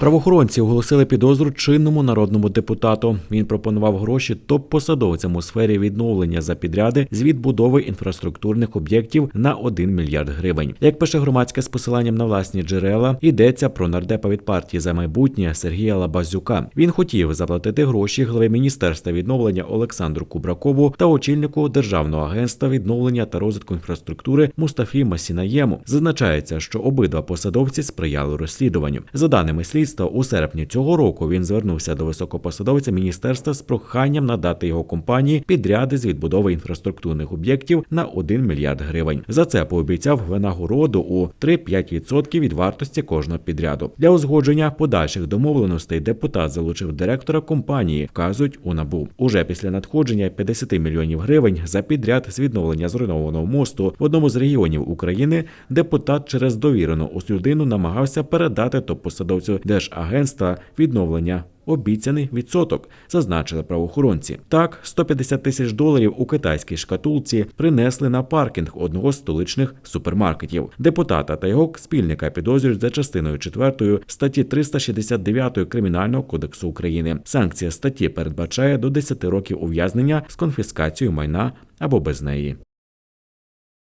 Правоохоронці оголосили підозру чинному народному депутату. Він пропонував гроші топ-посадовцям у сфері відновлення за підряди з відбудови інфраструктурних об'єктів на 1 мільярд гривень. Як пише громадське з посиланням на власні джерела, йдеться про нардепа від партії за майбутнє Сергія Лабазюка. Він хотів заплатити гроші главі міністерства відновлення Олександру Кубракову та очільнику державного агентства відновлення та розвитку інфраструктури Мустафі Масінаєму. Зазначається, що обидва посадовці сприяли розслідуванню. За даними слідства, у серпні цього року він звернувся до високопосадовця міністерства з проханням надати його компанії підряди з відбудови інфраструктурних об'єктів на 1 мільярд гривень. За це пообіцяв винагороду у 3-5% від вартості кожного підряду. Для узгодження подальших домовленостей депутат залучив директора компанії, вказують у набу. Уже після надходження 50 мільйонів гривень за підряд з відновлення зруйнованого мосту в одному з регіонів України депутат через довірену ось людину намагався передати топ-посадовцю Держагентства відновлення. Обіцяний відсоток, зазначили правоохоронці. Так, 150 тисяч доларів у китайській шкатулці принесли на паркінг одного з столичних супермаркетів. Депутата та його спільника підозрюють за частиною 4 статті 369 Кримінального кодексу України. Санкція статті передбачає до 10 років ув'язнення з конфіскацією майна або без неї.